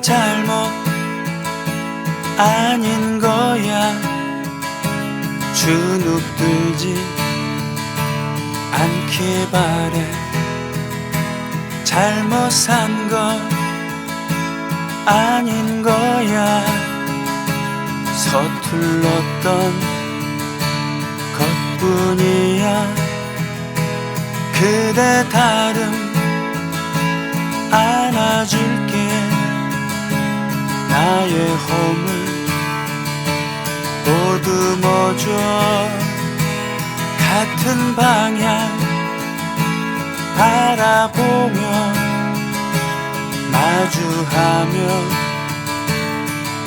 내 잘못 아닌 거야. 주눅 들지 않길 바래. 잘못 산 건 아닌 거야. 서툴렀던 것뿐이야. 그대 다름 안아줄게 나의 홈을 보듬어줘 같은 방향 바라보며 마주하며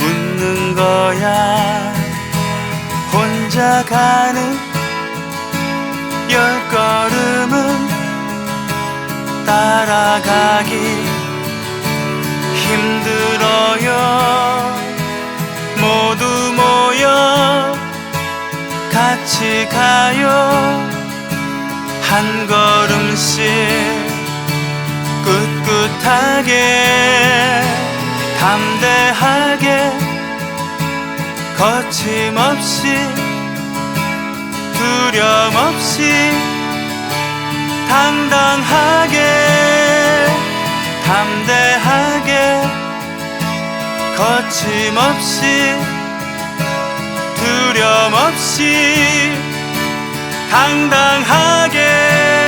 웃는 거야. 혼자 가는 열 걸음은 따라가기 힘들어요 같이 가요. 한 걸음씩 꿋꿋하게 담대하게 거침없이 두려움 없이 당당하게 담대하게 거침없이 두려움 없이 당당하게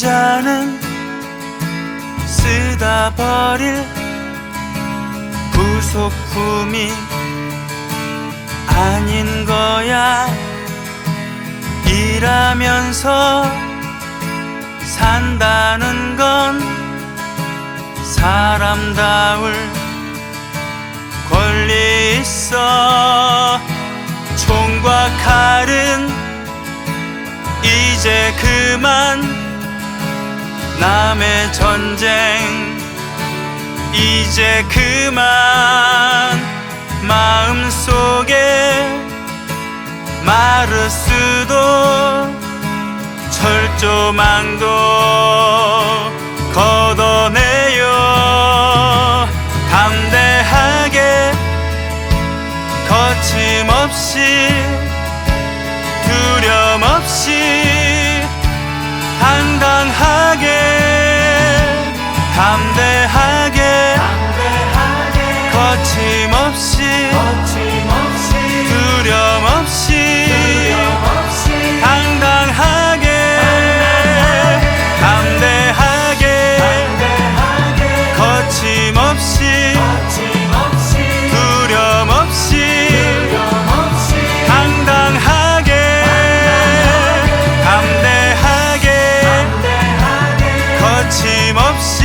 노동자는 쓰다 버릴 부속품이 아닌 거야. 일하면서 산다는 건 사람다울 권리 있어. 총과 칼은 이제 그만 남의 전쟁. 이제 그만. 마음속에 마르스도 철조망도 걷어내요. 담대하게 거침없이 담대 거침없이